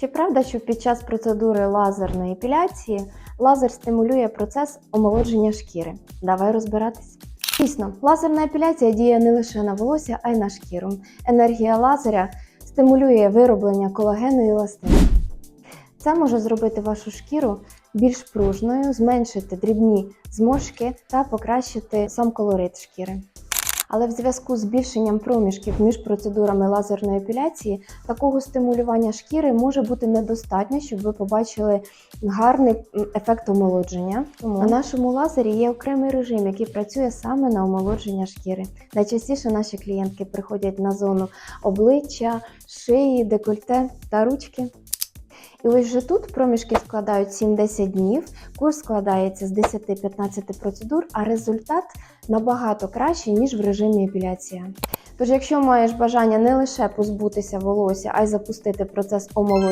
Чи правда, що під час процедури лазерної епіляції лазер стимулює процес омолодження шкіри? Давай розбиратись. Дійсно, лазерна епіляція діє не лише на волосся, а й на шкіру. Енергія лазеря стимулює вироблення колагену і еластину. Це може зробити вашу шкіру більш пружною, зменшити дрібні зморшки та покращити сам колорит шкіри. Але в зв'язку з збільшенням проміжків між процедурами лазерної епіляції такого стимулювання шкіри може бути недостатньо, щоб ви побачили гарний ефект омолодження. Тому на нашому лазері є окремий режим, який працює саме на омолодження шкіри. Найчастіше наші клієнтки приходять на зону обличчя, шиї, декольте та ручки. І ось же тут проміжки складають 7-10 днів, курс складається з 10-15 процедур, а результат набагато кращий, ніж в режимі епіляція. Тож, якщо маєш бажання не лише позбутися волосся, а й запустити процес омолодження,